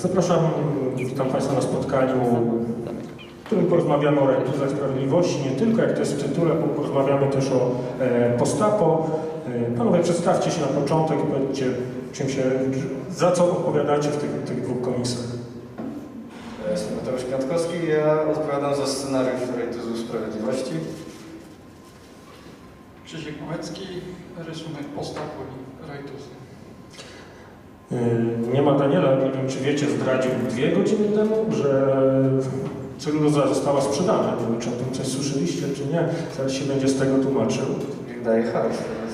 Zapraszam, witam Państwa na spotkaniu, w którym porozmawiamy o rajtuzach sprawiedliwości, nie tylko jak to jest w tytule, bo porozmawiamy też o e, postapo. E, Panowie, przedstawcie się na początek, powiedzcie, czym się, za co odpowiadacie w tych, tych dwóch komisjach. Ja Jestem Mateusz Piątkowski i ja odpowiadam za scenariusz Rejtuzu Sprawiedliwości. Krzysiek Małecki, rysunek postapu i rajtuzy. Nie ma Daniela, nie wiem czy wiecie, zdradził dwie godziny temu, że celuloza została sprzedana. Nie wiem czy o tym coś słyszeliście, czy nie. Zaraz się będzie z tego tłumaczył. Daje hajs teraz.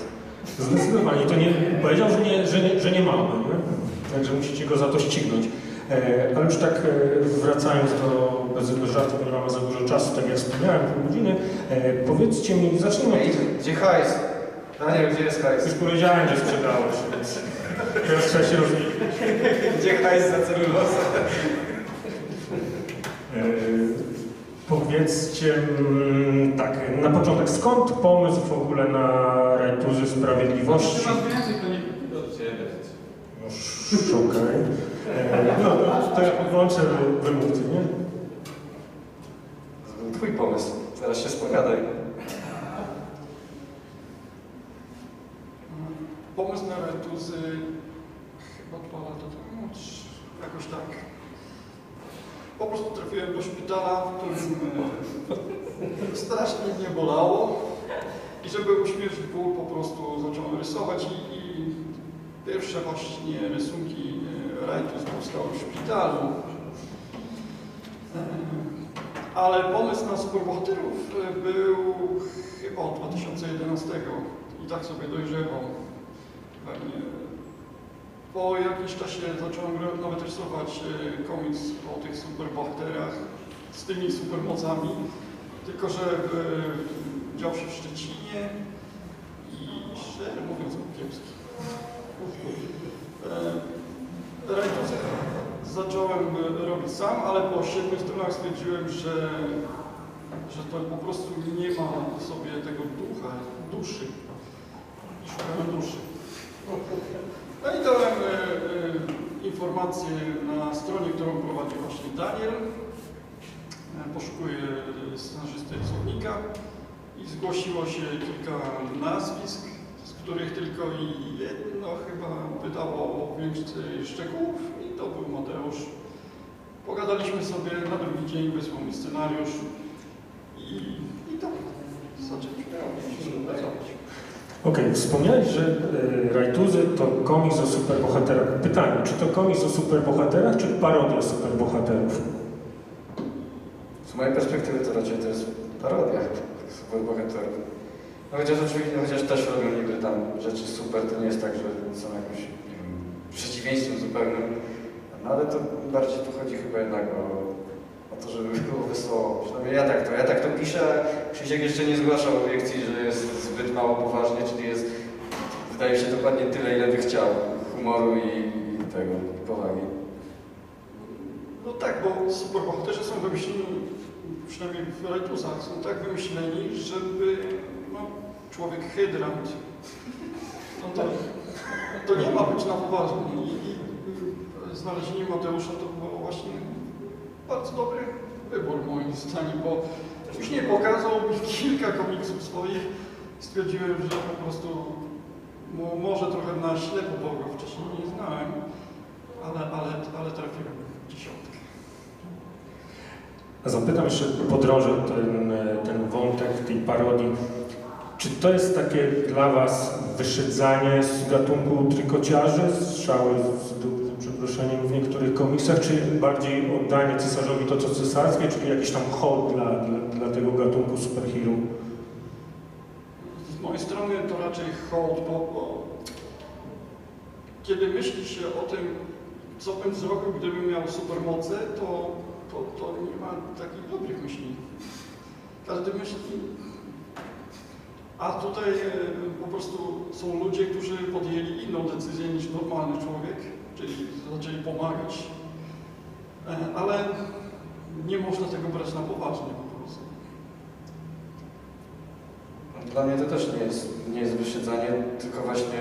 Zdecydowanie. To nie, powiedział, że nie, że nie, że nie mamy, nie? także musicie go za to ścignąć. E, ale już tak e, wracając do, bez, żartu, bo nie mamy za dużo czasu, tak jak wspomniałem, pół godziny, e, powiedzcie mi, zacznijmy od. Gdzie hajs? Daniel, gdzie jest hajs? Już powiedziałem, że sprzedałeś, więc teraz trzeba się rozliczyć. Gdzie hajs za celulozę? E, Powiedzcie, mm, tak, na początek, skąd pomysł w ogóle na rajtuzy sprawiedliwości? więcej, to nie do ciebie. Już, okej. E, No, to ja podłączę wy- wymówcy, nie? To był twój pomysł. Zaraz się spowiadaj. Pomysł na rajtuzy chyba dwa lata temu, jakoś tak. Po prostu trafiłem do szpitala, w którym strasznie mnie bolało i żeby uśmierzyć ból po prostu zacząłem rysować i, i pierwsze właśnie rysunki e, rajtuz powstały w szpitalu. E, Ale pomysł na superbohaterów e, był chyba od 2011 i tak sobie dojrzewał. Pewnie po jakimś czasie zacząłem nawet rysować e, komiks o tych superbohaterach z tymi supermocami, tylko że dział się w Szczecinie i szczerze mówiąc był kiepski. E, Rajtuzy zacząłem e, robić sam, ale po siedmiu stronach stwierdziłem, że, że to po prostu nie ma w sobie tego ducha, duszy. Szukałem duszy. No i dałem e, e, informację na stronie, którą prowadzi właśnie Daniel. E, poszukuję scenarzysty słownika i zgłosiło się kilka nazwisk, z których tylko jedno chyba wydało więcej szczegółów i to był Mateusz. Pogadaliśmy sobie, na drugi dzień wysłał mi scenariusz i, i tak zaczęliśmy pracować. Okej, wspomniałeś, że e, Rajtuzy to komiks o superbohaterach. Pytanie, czy to komiks o superbohaterach, czy parodia superbohaterów? Z mojej perspektywy to raczej to jest parodia superbohaterów. No chociaż oczywiście, chociaż też robią niby tam rzeczy super, to nie jest tak, że są jakimś przeciwieństwem zupełnym. No ale to bardziej tu chodzi chyba jednak o, o to, żeby było wesoło. Przynajmniej ja tak to, ja tak to piszę. Krzysiek jeszcze nie zgłaszał obiekcji, że jest zbyt mało poważnie, czyli jest, wydaje się, dokładnie tyle, ile by chciał. Humoru i, i tego, i powagi. No tak, bo superbohaterzy są wymyśleni, przynajmniej w Rajtuzach, są tak wymyśleni, żeby no, człowiek hydrant, no to, to nie ma być na poważnie. I, i znalezienie Mateusza to było właśnie bardzo dobry wybór moim zdaniem, bo później pokazał mi kilka komiksów swoich, stwierdziłem, że po prostu mo, może trochę na ślepo, bo go wcześniej nie znałem, ale, ale, ale trafiłem w dziesiątkę. Zapytam jeszcze po drodze ten, ten wątek tej parodii. Czy to jest takie dla Was wyszydzanie z gatunku trykociarzy, strzały z, z przeproszeniem w niektórych komiksach, czy bardziej oddanie cesarzowi to, co cesarskie, czyli jakiś tam hołd dla, dla, dla tego gatunku superhero? Z mojej strony to raczej hołd, bo, bo kiedy myśli się o tym, co bym zrobił, gdybym miał supermoce, to, to, to nie ma takich dobrych myśli. Każdy myśli... A tutaj e, po prostu są ludzie, którzy podjęli inną decyzję niż normalny człowiek, czyli zaczęli pomagać. E, Ale nie można tego brać na poważnie po prostu. Dla mnie to też nie jest, nie jest wyszydzanie, tylko właśnie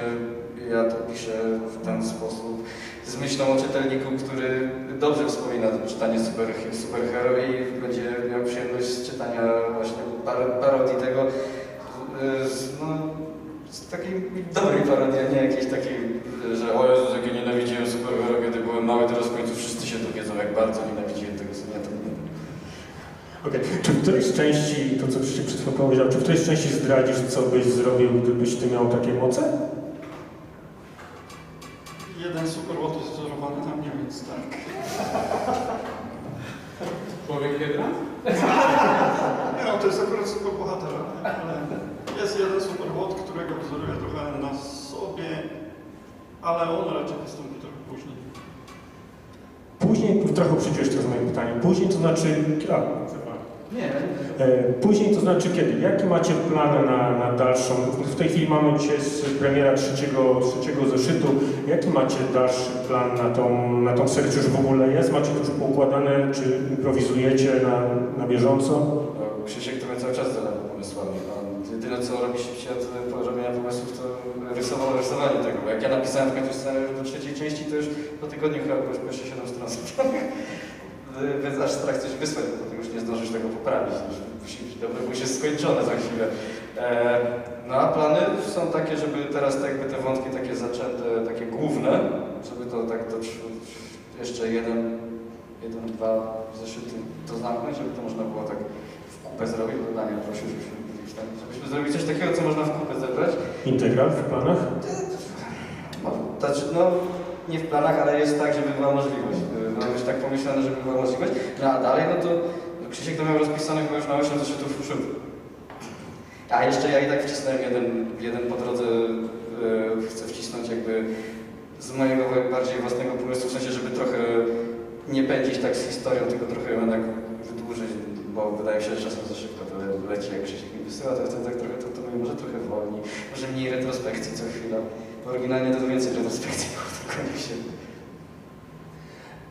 ja to piszę w ten sposób. z myślą o czytelniku, który dobrze wspomina czytanie super, superhero i będzie miał przyjemność z czytania właśnie par, parodii tego, e, no, z takiej dobrej parodii, a nie jakiejś takiej, że o Jezus, jak ja nienawidziłem superhero, kiedy byłem mały, teraz w końcu wszyscy się dowiedzą, jak bardzo nienawidziłem tego suniata. Okej. Czy w którejś części, to co przed chwilą powiedział, czy w którejś części zdradzisz, co byś zrobił, gdybyś ty miał takie moce? Jeden superłot jest wzorowany na mnie, więc tak. Człowiek jedna? Nie no, to jest akurat super bohatera, ale jest jeden superłot, którego wzoruję trochę na sobie, ale on raczej wystąpi trochę później. Później, trochę uprzedziłeś teraz moje pytanie, później to znaczy, a, Nie, e, później to znaczy kiedy? Jakie macie plany na, na dalszą, w tej chwili mamy dzisiaj z premiera trzeciego, trzeciego zeszytu, jaki macie dalszy plan na tą, na tą serię, czy już w ogóle jest? Macie to już poukładane, czy improwizujecie na, na bieżąco? No, Krzysiek to mnie cały czas zalewa pomysłami. Jedyne co robi szybciej od robienia pomysłów to rysowanie, rysowanie tego. Bo jak ja napisałem w końcu scenariusz do trzeciej części, to już po tygodniu chyba było pierwsze 7 stron. Więc aż strach coś wysłać, bo już nie zdążysz tego poprawić. Musi być dobre, już jest skończone za chwilę. E, no a plany są takie, żeby teraz tak jakby te wątki takie zaczęte, takie główne, żeby to tak do jeszcze jeden, jeden, dwa zeszyty to zamknąć, żeby to można było tak w kupę zrobić, bo Daniel prosił, żebyśmy, żebyśmy zrobili coś takiego, co można w kupę zebrać. Integral w planach? No, Znaczy, no, nie w planach, ale jest tak, żeby była możliwość. y, Ma być tak pomyślane, żeby była możliwość. No a dalej, no to Krzysiek to miał rozpisane chyba już na 8 zeszytów w przód. A jeszcze ja i tak wcisnąłem jeden, jeden po drodze, y, chcę wcisnąć jakby z mojego bardziej własnego pomysłu, w sensie, żeby trochę nie pędzić tak z historią, tylko trochę jednak bo wydaje mi się, że czasem za szybko to leci, jak Krzysiek mi wysyła, to wtedy tak trochę, to, to mówię, może trochę wolniej, może mniej retrospekcji co chwila. Oryginalnie to więcej retrospekcji było w komiksie.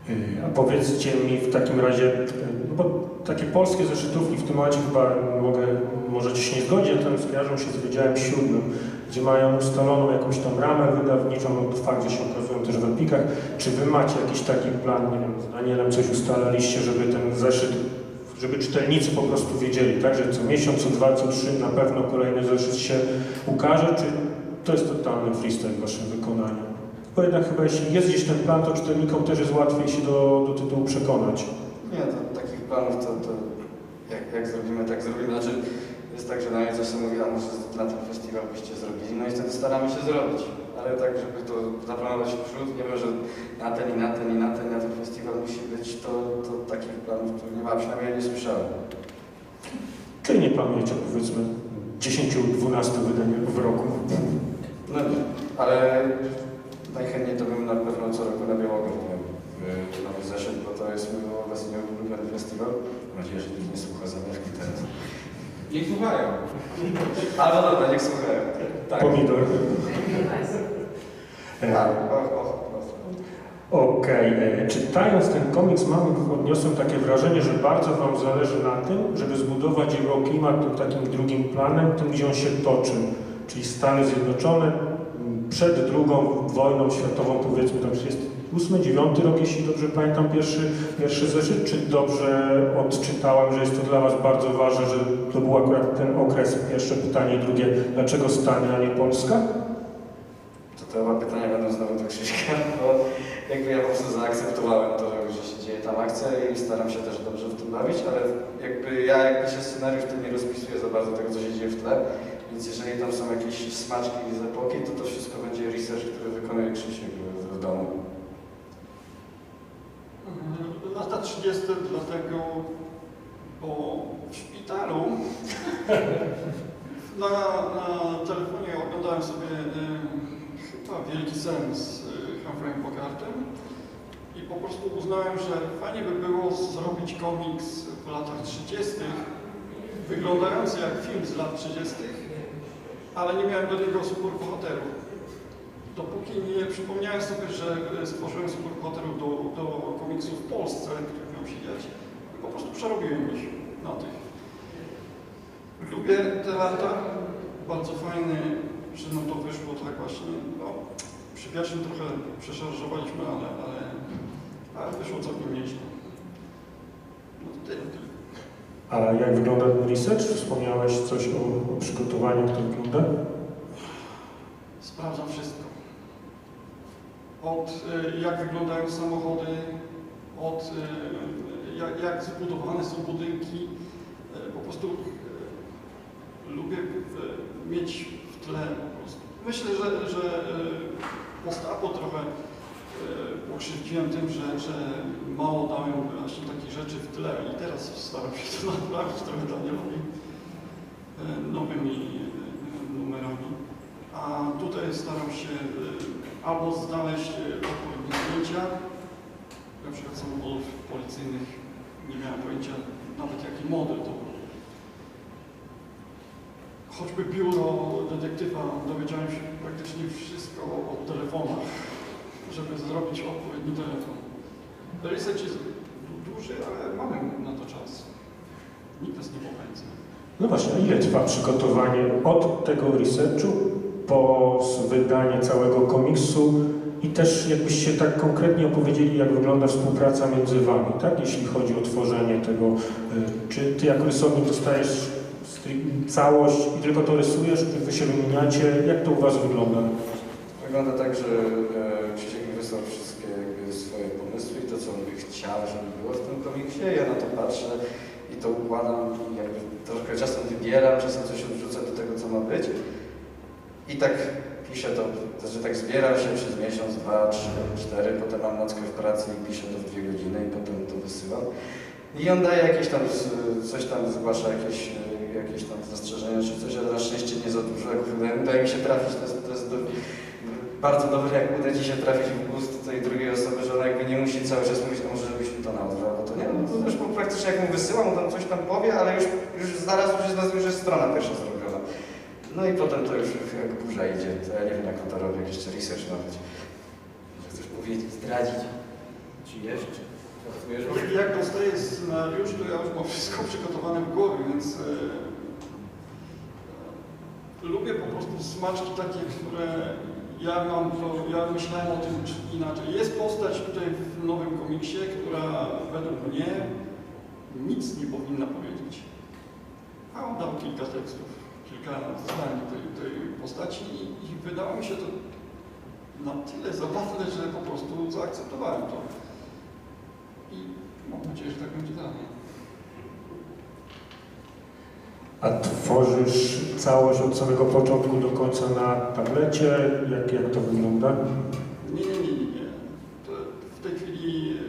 Yy, A powiedzcie mi w takim razie, yy, no bo takie polskie zeszytówki w tym momencie chyba mogę, możecie się nie zgodzić, ale skojarzą się z Wydziałem Siódmym, gdzie mają ustaloną jakąś tam ramę wydawniczą, no fakt, że się okazują też w Epikach. Czy wy macie jakiś taki plan, nie wiem, z Danielem coś ustalaliście, żeby ten zeszyt, żeby czytelnicy po prostu wiedzieli, tak, że co miesiąc, co dwa, co trzy na pewno kolejny zeszyt się ukaże, czy to jest totalny freestyle w waszym wykonaniu? Bo jednak chyba jeśli jest gdzieś ten plan, to czytelnikom też jest łatwiej się do, do tytułu przekonać. Nie, to takich planów to, to jak, jak zrobimy, tak zrobimy. Znaczy jest tak, że na zawsze mówi, a może na ten festiwal byście zrobili, no i wtedy staramy się zrobić. Ale tak, żeby to zaplanować w przód, nie wiem, że na ten i na ten i na ten, na ten festiwal musi być, to, to takich planów tu nie ma, przynajmniej ja nie słyszałem. Czyli nie planujecie powiedzmy 10-12 wydań w roku. No, ale najchętniej to bym na pewno co roku na Białogard miał y, nowy zeszyt, bo to jest mój obecnie ulubiony festiwal. Mam nadzieję, że nikt nie słucha zamiarki teraz. Niech słuchają. Ale no dobra, niech słuchają. Tak. Pomidor. Tak, E. Okej, e, czytając ten komiks mam, odniosłem takie wrażenie, że bardzo Wam zależy na tym, żeby zbudować jego klimat tym takim drugim planem, tym gdzie on się toczy, czyli Stany Zjednoczone przed drugą wojną światową, powiedzmy tam 38, 9 rok, jeśli dobrze pamiętam, pierwszy, pierwszy zeszyt, czy dobrze odczytałem, że jest to dla Was bardzo ważne, że to był akurat ten okres, pierwsze pytanie, drugie, dlaczego Stany, a nie Polska? To te pytania będą znowu do Krzyśka, bo jakby ja po prostu zaakceptowałem to, że się dzieje tam akcja i staram się też dobrze w tym bawić, ale jakby ja jakby się scenariusz tym nie rozpisuję za bardzo tego, co się dzieje w tle, więc jeżeli tam są jakieś smaczki z epoki, to to wszystko będzie research, który wykonuje Krzysiek w domu. Mhm. Lata 30. dlatego, bo w szpitalu na, na telefonie oglądałem sobie y, chyba Wielki Sen z y, Humphreyem Bogartem i po prostu uznałem, że fajnie by było zrobić komiks w latach 30. wyglądający jak film z lat 30., ale nie miałem do niego superbohaterów. Dopóki nie przypomniałem sobie, że e, stworzyłem superbohaterów do, do komiksów w Polsce, które miał się dziać, i po prostu przerobiłem ich na tych. Lubię te lata, bardzo fajne, że no to wyszło tak właśnie, no, Przy pierwszym trochę przeszarżowaliśmy, ale, ale, ale wyszło całkiem nieźle. No tyle, tyle. A jak wygląda ten research? Wspomniałeś coś o, o przygotowaniu, to wygląda? Sprawdzam wszystko. Od y, jak wyglądają samochody, od y, jak, jak zbudowane są budynki. Y, Po prostu lubię mieć w tle po prostu. Myślę, że, że post-apo trochę pokrzywdziłem tym, że, że mało dałem właśnie takich rzeczy w tle i teraz staram się to naprawić trochę Danielowi nowymi numerami. A tutaj staram się y, albo znaleźć y, odpowiednie zdjęcia, na przykład samochodów policyjnych, nie miałem pojęcia nawet jaki model to był. Choćby biuro detektywa, dowiedziałem się praktycznie wszystko o telefonach, żeby zrobić odpowiedni telefon. Research jest du- duży, ale mamy na to czas. Nikt nas nie popędza. No właśnie, ile trwa przygotowanie od tego researchu po wydanie całego komiksu i też jakbyście tak konkretnie opowiedzieli, jak wygląda współpraca między Wami, tak? Jeśli chodzi o tworzenie tego, y, czy Ty jako rysownik dostajesz całość i tylko to rysujesz, czy Wy się wymieniacie, jak to u Was wygląda? Wygląda tak, że e, Krzysiek wysłał wszystkie swoje pomysły i to, co on by chciał, żeby było w tym komiksie. Ja na to patrzę i to układam jakby troszkę czasem wybieram, czasem coś odrzucę do tego, co ma być. I tak piszę to, znaczy tak zbieram się przez miesiąc, dwa, trzy, cztery, potem mam nockę w pracy i piszę to w dwie godziny i potem to wysyłam. I on daje jakieś tam, coś tam, zgłasza jakieś, e, jakieś tam zastrzeżenia czy coś, ale na szczęście nie za dużo. Jak udaje- udaje mi się trafić, to jest, to jest do, bardzo dobre, jak uda Ci się trafić w gust tej drugiej osoby, że ona jakby nie musi cały czas mówić, może żebyśmy to na bo to nie, no to zresztą praktycznie jak mu wysyłam, on coś tam powie, ale już, już zaraz już jest, już jest strona pierwsza zrobiona. No i potem to już jak burza idzie, to ja nie wiem jak on to robi, jeszcze research ma być. Chcesz powiedzieć, zdradzić. Ci jeszcze? Jak dostaję scenariusz, to ja już mam wszystko przygotowane w głowie, więc e, lubię po prostu smaczki takie, które ja mam, to, ja myślałem o tym czy inaczej. Jest postać tutaj w nowym komiksie, która według mnie nic nie powinna powiedzieć. A on dał kilka tekstów, kilka zdań tej, tej postaci i, i wydało mi się to na tyle zabawne, że po prostu zaakceptowałem to. I mam nadzieję, że tak będzie dalej. A tworzysz całość od samego początku do końca na tablecie? Jak, jak to wygląda? Nie, nie, nie, nie. nie. To w tej chwili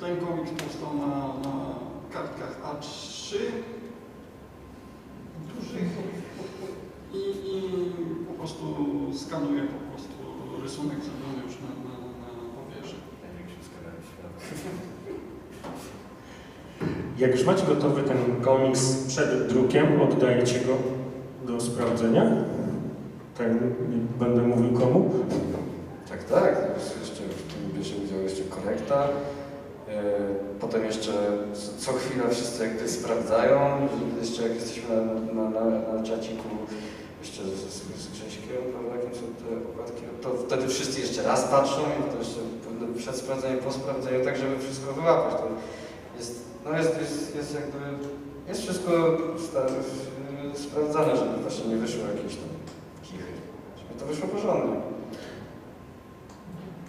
ten komiks powstał na, na kartkach A3 dużych i, i po prostu skanuję po prostu rysunek zrobiony już na, na, na papierze. Jak już macie gotowy ten komiks przed drukiem, oddajecie go do sprawdzenia? Nie będę mówił komu. Tak, tak. Jeszcze w tym bierze udział jeszcze korekta. E, Potem jeszcze co- chwila wszyscy jakby sprawdzają. Jeszcze jak jesteśmy na, na, na, na czaciku jeszcze z, z, z Grześkiem, prawda, jakie są te okładki, to wtedy wszyscy jeszcze raz patrzą i to jeszcze przed sprawdzeniem, po sprawdzeniu, tak żeby wszystko wyłapać. To no jest, jest, jest jakby, jest wszystko sta, sprawdzane, żeby właśnie nie wyszło jakieś tam kichy. Żeby to wyszło porządnie.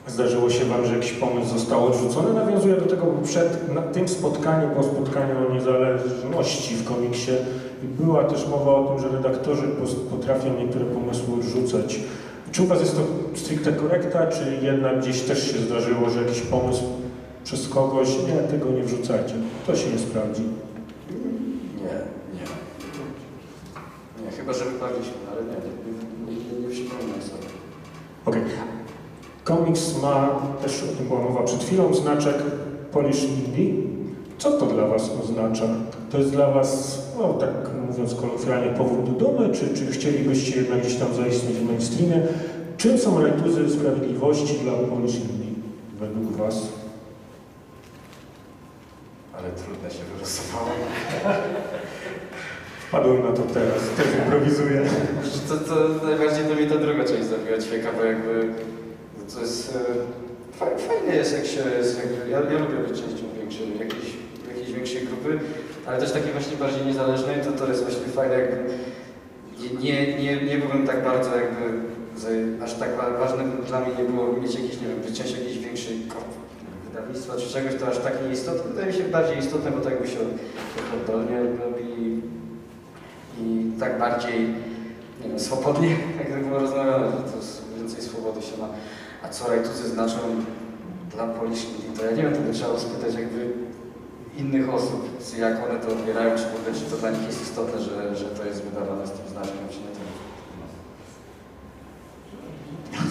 Zdarzyło się Wam, że jakiś pomysł został odrzucony? Nawiązuję do tego, bo przed tym spotkaniu, po spotkaniu o niezależności w komiksie była też mowa o tym, że redaktorzy potrafią niektóre pomysły odrzucać. Czy u Was jest to stricte korekta, czy jednak gdzieś też się zdarzyło, że jakiś pomysł przez kogoś, nie, tego nie wrzucajcie, to się nie sprawdzi. Nie, nie. Nie, chyba że wypadliśmy, ale nie, nie, nie, nie, nie przypominam sobie. Okej. Komiks ma, też o tym była mowa przed chwilą, znaczek Polish Indie. Co to dla Was oznacza? To jest dla Was, no tak mówiąc kolokwialnie, powód do dumy, czy, czy chcielibyście jednak gdzieś tam zaistnieć w mainstreamie? Czym są rajtuzy sprawiedliwości dla Polish Indie według Was? Ale trudne się wylosowało. Padłem na to teraz, też improwizuję. To, to najbardziej to mi ta druga część zabiła ćwieka, bo jakby to jest... e, fa- Fajne jest jak się jest, jakby, ja, ja lubię być częścią większej, jakiejś, jakiejś większej grupy, ale też takiej właśnie bardziej niezależnej, to to jest właśnie fajne jakby nie, nie, nie, byłem tak bardzo jakby, aż tak wa- ważne dla mnie nie było mieć jakiś, nie wiem, być częścią jakiejś większej korp- wydawnictwa czy czegoś, to aż tak nieistotne, wydaje mi się bardziej istotne, bo tak by się tak oddolnie robi i tak bardziej nie wiem, swobodnie, jak to było rozmawiane, że to więcej swobody się ma. A co rajtucy znaczą dla Polish ludzi, to ja nie wiem, by trzeba spytać jakby innych osób, jak one to odbierają, czy w ogóle, czy to dla nich jest istotne, że, że to jest wydawane z tym znaczkiem, czy nie.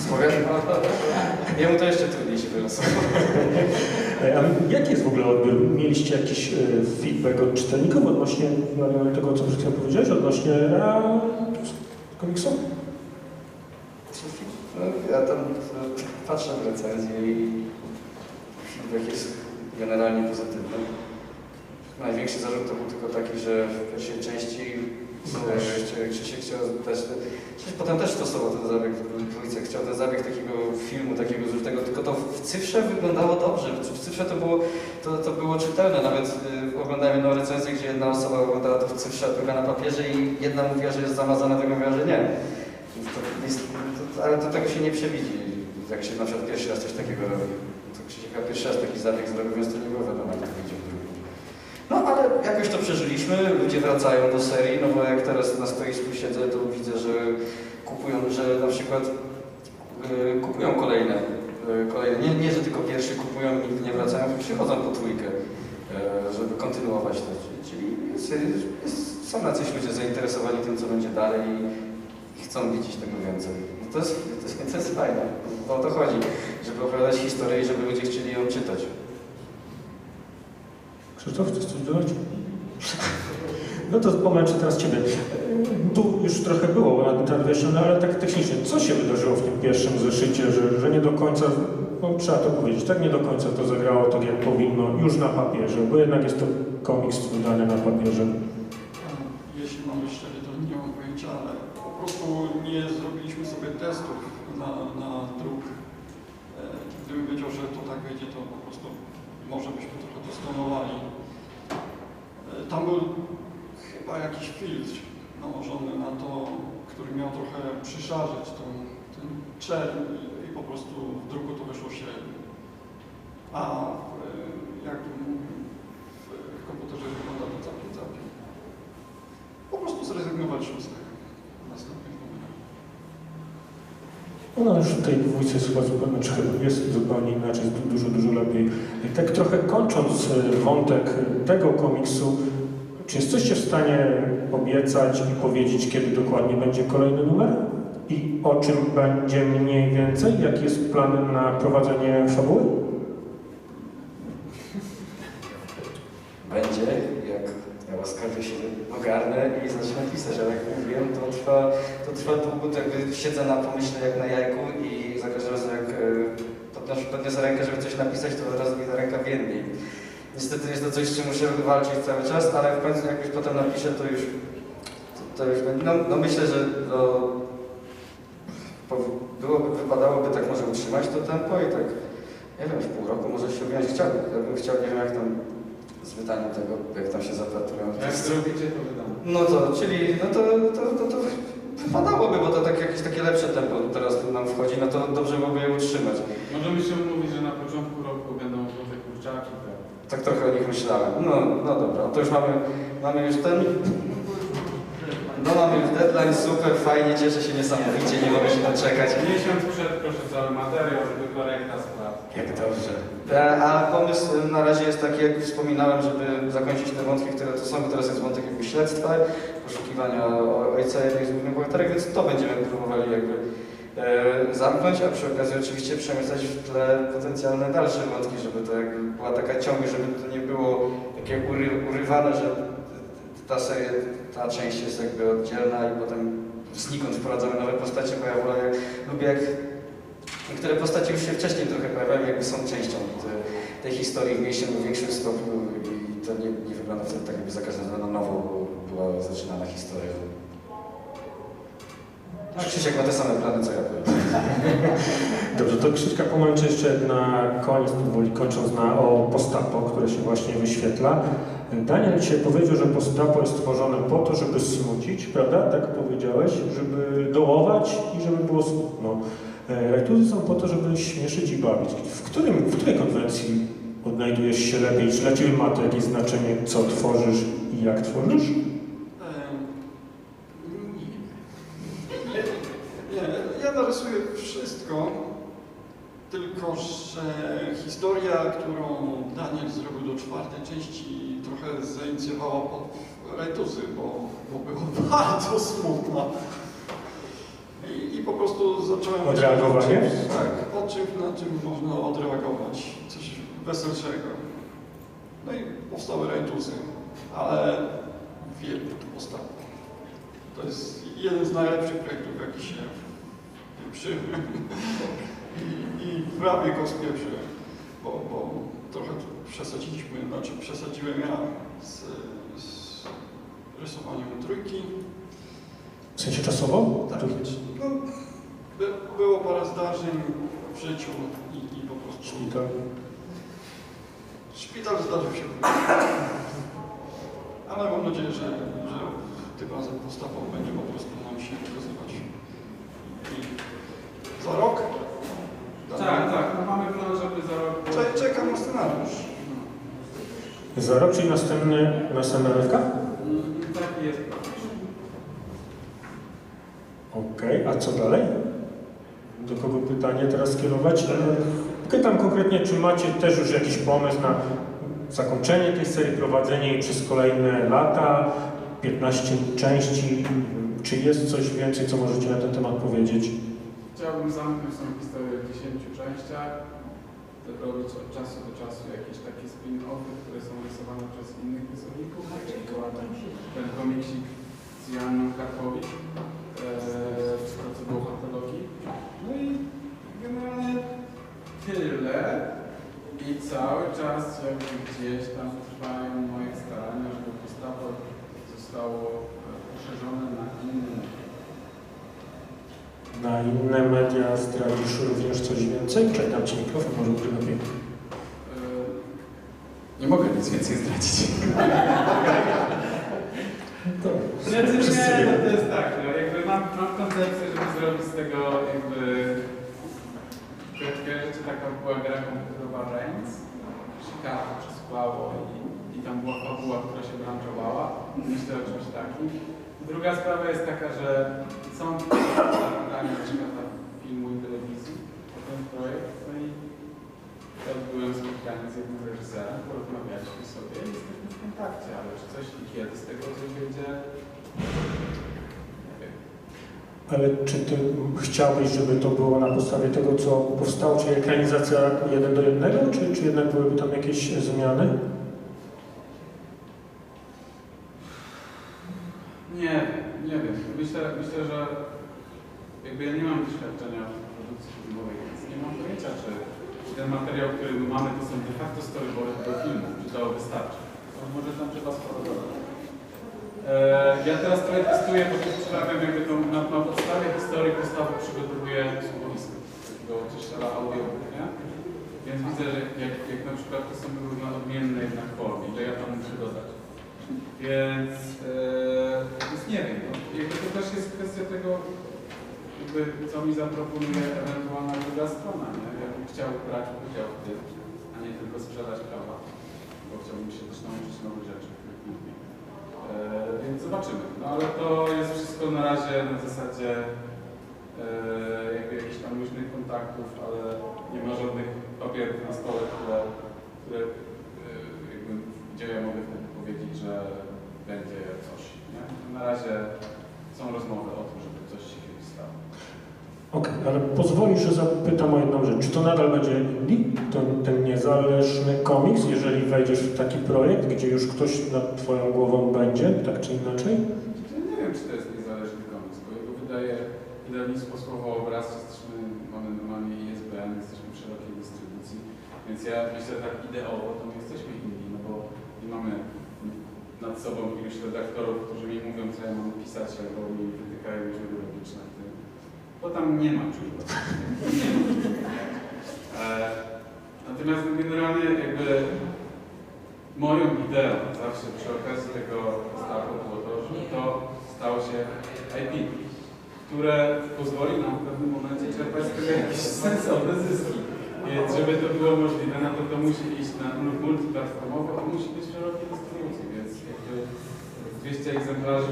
Spowiadam, jemu to jeszcze trudniej się wylosowało. E, A jaki jest w ogóle odbiór? Mieliście jakiś e, feedback od czytelników odnośnie e, tego, co przed chwilą powiedziałeś, odnośnie e, komiksu? No, ja tam no, patrzę w recenzję i feedback jest generalnie pozytywny. Największy zarzut to był tylko taki, że w pierwszej części Krzysiek chciał też, Krzysiek potem też stosował ten zabieg w dwójce, chciał ten zabieg takiego filmu, takiego zużytego, tylko to w cyfrze wyglądało dobrze, w cyfrze to było, to, to było czytelne, nawet y, oglądałem jedną recenzję, gdzie jedna osoba oglądała to w cyfrze, druga na papierze i jedna mówiła, że jest zamazane, druga mówiła, że nie. To jest, to, ale to tego się nie przewidzi, jak się na przykład pierwszy raz coś takiego robi. To Krzysiek pierwszy raz taki zabieg zrobił, więc to nie było wiadomo, jak to wyjdzie. No ale jakoś to przeżyliśmy, ludzie wracają do serii, no bo jak teraz na stoisku siedzę, to widzę, że kupują, że na przykład y, kupują kolejne, y, kolejne. Nie, nie, że tylko pierwszy kupują i nigdy nie wracają, przychodzą po trójkę, y, żeby kontynuować to. Czyli- jest, jest, są ludzie zainteresowani tym, co będzie dalej i chcą widzieć tego więcej. No to, jest, to, jest, to jest fajne, o to chodzi, żeby opowiadać historię i żeby ludzie chcieli ją czytać. Krzysztof, chcesz coś dodać? No to pomęczę teraz Ciebie. Tu już trochę było nadwieszone, ale tak technicznie, co się wydarzyło w tym pierwszym zeszycie, że, że nie do końca, no trzeba to powiedzieć, tak nie do końca to zagrało tak jak powinno już na papierze, bo jednak jest to komiks wydany na papierze. Jeśli mam być szczery, to nie mam pojęcia, ale po prostu nie zrobiliśmy sobie testów na, na druk. E, Gdybym wiedział, że to tak wyjdzie, to po prostu może byśmy trochę to stonowali. E, Tam był chyba jakiś filtr nałożony na to, który miał trochę przyszarzyć tą, ten czerń i po prostu w druku to wyszło średnio. A w, e, jak mówił, w komputerze wygląda to całkiem, całkiem. Po prostu zrezygnowaliśmy z tego w następnych. No już w tej dwójce jest chyba zupełnie, czy chyba jest zupełnie inaczej, jest du- dużo, dużo lepiej. I tak trochę kończąc e, wątek e, tego komiksu, czy jesteście w stanie obiecać i powiedzieć, kiedy dokładnie będzie kolejny numer? I o czym będzie mniej więcej? Jaki jest plan na prowadzenie fabuły? Będzie, jak ja łaskawie się ogarnę i zacznę pisać, ale jak mówiłem, to trwa, to trwa długo, to jakby siedzę na pomyśle jak na jajku i za każdym razem jak e, podnoszę, podniosę rękę, żeby coś napisać, to od razu mi ta ręka więdnie. Niestety jest to coś, z czym muszę walczyć cały czas, ale w końcu jak już potem napiszę, to już, to, to już będzie, no, no myślę, że pow- byłoby, wypadałoby tak może utrzymać to tempo i tak, nie wiem, w pół roku może się objąć. Chciałbym, ja bym chciał, nie wiem jak tam z wydaniem tego, jak tam się zaplatują. Jak zrobicie, to wydam. No to, czyli, no to, to, to, to wypadałoby, bo to tak jakieś takie lepsze tempo teraz nam wchodzi, no to dobrze byłoby je utrzymać. Możemy się umówić, że na początku roku będą żółte kurczaki. Tak. Tak trochę o nich myślałem. No, no dobra, to już mamy, mamy już ten, no mamy już deadline, super, fajnie, cieszę się niesamowicie, nie mogę się doczekać. Miesiąc przed proszę cały materiał, żeby korekta spraw. Jak dobrze. E, A pomysł na razie jest taki, jak wspominałem, żeby zakończyć te wątki, które tu są, bo teraz jest wątek jakby śledztwa, poszukiwania o- ojca jednej z głównych bohaterek, więc to będziemy próbowali jakby e, zamknąć, a przy okazji oczywiście przemyśleć w tle potencjalne dalsze wątki, żeby to jakby była taka ciągłość, żeby to nie było takie ury, urywane, że ta seria, ta część jest jakby oddzielna i potem znikąd wprowadzamy nowe postacie, bo ja lubię jak Niektóre postacie już się wcześniej trochę pojawiają, jakby są częścią te- tej historii w mniejszym lub większym stopniu i to nie, nie wygląda wtedy tak, jakby za każdym razem na nowo była zaczynana historia. A Krzysiek ma te same plany, co ja. Dobrze, to Krzyśka pomęczę jeszcze na koniec, powoli kończąc na o postapo, które się właśnie wyświetla. Daniel dzisiaj powiedział, że postapo jest stworzone po to, żeby smucić, prawda? Tak powiedziałeś? Żeby dołować i żeby było smutno. E, Rajtuzy są po to, żeby śmieszyć i bawić. W, którym, w której konwencji odnajdujesz się lepiej? Czy dla Ciebie ma to jakieś znaczenie, co tworzysz i jak tworzysz? Em, Nie, nie, wszystko, tylko że historia, którą Daniel zrobił do czwartej części, trochę zainicjowała pod rajtuzy, bo, bo była bardzo smutna. I, I po prostu zacząłem... Odreagowanie? Tak, o czym, na czym można odreagować, coś weselszego. No i powstały rajtuzy, ale wielkie to postawy. To jest jeden z najlepszych projektów, jaki się I, I prawie go spieprzyłem, bo, bo trochę przesadziliśmy, znaczy przesadziłem ja z, z rysowaniem trójki. W sensie czasowo? Tak, no, by, było parę zdarzeń w życiu i, i po prostu... Szpital. Szpital zdarzył się. Ale mam nadzieję, że, że tym razem postawą będzie po prostu nam się pokazywać. I za rok? Tak, tak, no mamy plan, żeby za rok... Cze- Czekam na scenariusz. Za rok, czyli następny, następna Taki jest. Okej, a co dalej? Do kogo pytanie teraz skierować? E, Pytam konkretnie, czy macie też już jakiś pomysł na zakończenie tej serii, prowadzenie jej przez kolejne lata, 15 części? Czy jest coś więcej, co możecie na ten temat powiedzieć? Chciałbym zamknąć tą historię w 10 częściach, robić od czasu do czasu jakieś takie spin-offy, które są rysowane przez innych rysowników, tak jak ten, komiksik z Janą Karpowicz, e, co było patologii. No i generalnie tyle. I cały czas jakby gdzieś tam trwają moje starania, żeby postawa zostało e, poszerzone na inne Na inne media zdradzisz również coś więcej? Czekam Ci mikrofon, może będzie lepiej. Nie mogę nic więcej zdradzić. To Znaczy nie, no to jest tak, no jakby mam, mam koncepcję, żeby zrobić z tego jakby kojarzycie taka była gra komputerowa Reigns, Chicago przesłało i, i tam była fabuła, która się branchowała. Myślę o czymś takim. Druga sprawa jest taka, że są pytania na przykład filmu i telewizji o ten projekt, no i odbyłem spotkanie z jednym reżyserem, porozmawialiśmy sobie i jesteśmy w kontakcie, ale czy coś i kiedy z tego coś będzie, nie wiem. Ale czy Ty chciałbyś, żeby to było na podstawie tego, co powstało, czyli ekranizacja jeden do jednego, czy, czy jednak byłyby tam jakieś zmiany? Nie nie wiem. Myślę, myślę, że jakby ja nie mam doświadczenia w produkcji filmowej, więc nie mam pojęcia, czy, ten materiał, który my mamy, to są de facto storyboardy do filmu, czy to wystarczy. Może tam trzeba sporo dodać. Eee, ja teraz trochę testuję, bo przerabiam jakby tą, na, na podstawie historii postawy przygotowuję słuchowisko, takiego czyszczela audio, nie? Więc widzę, że jak, jak na przykład to są różne odmienne jednak formy, to ja tam muszę dodać. Więc, eee, więc nie wiem, no, jakby to też jest kwestia tego, jakby, co mi zaproponuje ewentualna druga strona, nie? Chciał brać udział w tym, a nie tylko sprzedać prawa, bo chciałbym się też nauczyć nowych rzeczy. Eee, więc zobaczymy. No ale to jest wszystko na razie na zasadzie eee, jakby jakichś tam luźnych kontaktów, ale nie ma żadnych papierów na stole, które, które eee, jakby, gdzie ja mogę wtedy powiedzieć, że będzie coś. Nie? Na razie są rozmowy o tym, żeby coś się kiedyś stało. Okej, ale pozwolisz, że zapytam o jedną rzecz. Czy to nadal będzie ten, ten niezależny komiks, jeżeli wejdziesz w taki projekt, gdzie już ktoś nad Twoją głową będzie, tak czy inaczej? Nie wiem, czy to jest niezależny komiks, bo jego wydaje wydawnictwo Słowo Obraz, jesteśmy, mamy normalnie ISBN, jesteśmy w szerokiej dystrybucji, więc ja myślę tak ideowo, to my jesteśmy inni, no bo nie mamy nad sobą iluś redaktorów, którzy mi mówią, co ja mam pisać, albo mi wytykają dziury logiczne. Bo tam nie ma logicznych. Nie ma. E, natomiast generalnie jakby moją ideą zawsze przy okazji tego startu było to, żeby to stało się IP, które pozwoli nam w pewnym momencie czerpać z tego jakieś sensowne zyski. Więc żeby to było możliwe, na to to musi iść na no, multiplatformowo, a musi być w szerokiej dystrybucji, więc jakby 200 egzemplarzy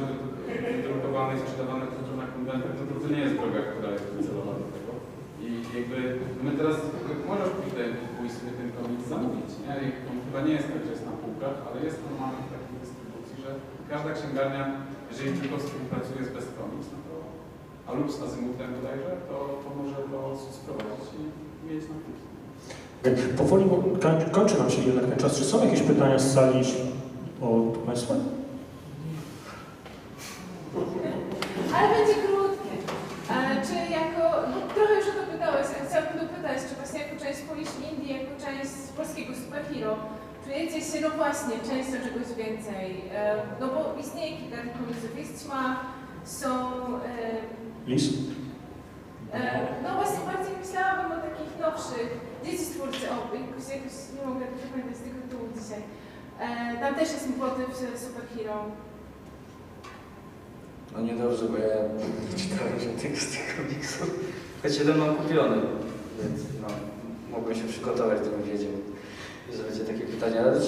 wydrukowanych, sprzedawanych tylko na konwentach, to, to, to nie jest droga, która jest wycelowa do tego. I jakby no my teraz możesz pójść i sobie ten komiks zamówić, nie? I on chyba nie jest tak, że jest na półkach, ale jest normalnie w takiej dystrybucji, że każda księgarnia, jeżeli tylko współpracuje z Best Comics, no to a lub z Azymutem bodajże, to, to może to sprowadzić i mieć na. Okej, Powoli kończy nam się jednak ten czas. Czy są jakieś pytania z sali od Państwa? Ale będzie krótkie. E, czy jako, no trochę już o to pytałeś, ale chciałabym dopytać, czy właśnie jako część Polish Indie, jako część polskiego superhero, czujecie się, no właśnie, częścią czegoś więcej? E, no bo istnieje kilka tych są... E, Lis? e, no właśnie, bardziej myślałabym o takich nowszych, dzieci stwórcy oby, jakoś, jakoś nie mogę zapamiętać tego tytułu dzisiaj. Tam też jest motyw superhero. No niedobrze, bo ja nie czytałem żadnego z tych komiksów. Choć jeden mam kupiony, więc no, mogłem się przygotować, gdybym wiedział, że będzie takie pytanie. Ale ja,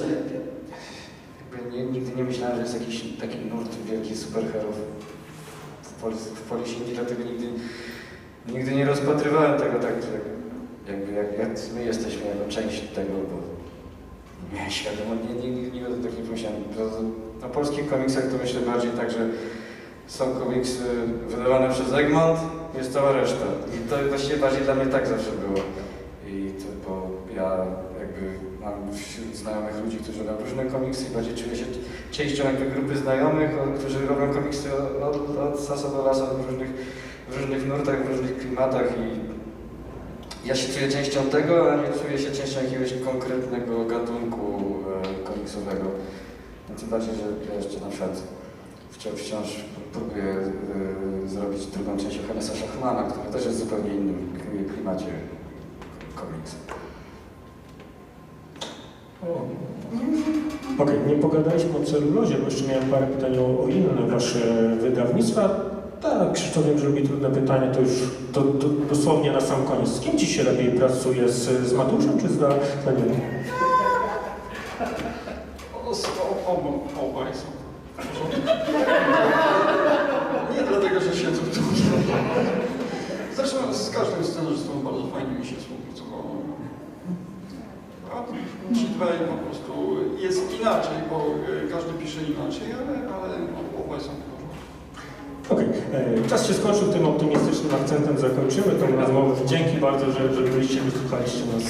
jakby nie, nigdy nie myślałem, że jest jakiś taki nurt wielkich superherów w, Pol w Polish Indie, dlatego nigdy, nigdy nie rozpatrywałem tego tak, jakby jak, jak my jesteśmy jako część tego, bo nie miałem świadomości, nie, nie, nigdy o tak nie pomyślałem. Na polskich komiksach to myślę bardziej tak, że są komiksy wydawane przez Egmont, jest cała reszta. I to właściwie bardziej dla mnie tak zawsze było. Ludzi, którzy robią różne komiksy i bardziej czuję się częścią jakby grupy znajomych, o- którzy robią komiksy od, od, od sasa do lasa w różnych, w różnych nurtach, w różnych klimatach i ja się czuję częścią tego, a nie czuję się częścią jakiegoś konkretnego gatunku e, komiksowego. No tym bardziej, że ja jeszcze na przykład wciąż, próbuję y, zrobić drugą część Johannesa Schachmana, który też jest w zupełnie innym klimacie komiksu. Okej, nie pogadaliśmy o celulozie, bo jeszcze miałem parę pytań o, o inne wasze wydawnictwa. Tak, Krzysztof wiem, że lubi trudne pytania, to już to, to dosłownie na sam koniec. Z kim ci się lepiej pracuje? Z, z Matuszem czy z Da- Danielem? Obaj są. Nie dlatego, że siedzą tu. Zresztą z każdym scenarzystą bardzo fajnie mi się współpracowało. Ci dwaj po prostu jest inaczej, bo e, każdy pisze inaczej, ale, ale obaj są w. Okej, e, czas się skończył, tym optymistycznym akcentem zakończymy tą rozmowę. Dzięki bardzo, że, że byliście, wysłuchaliście nas.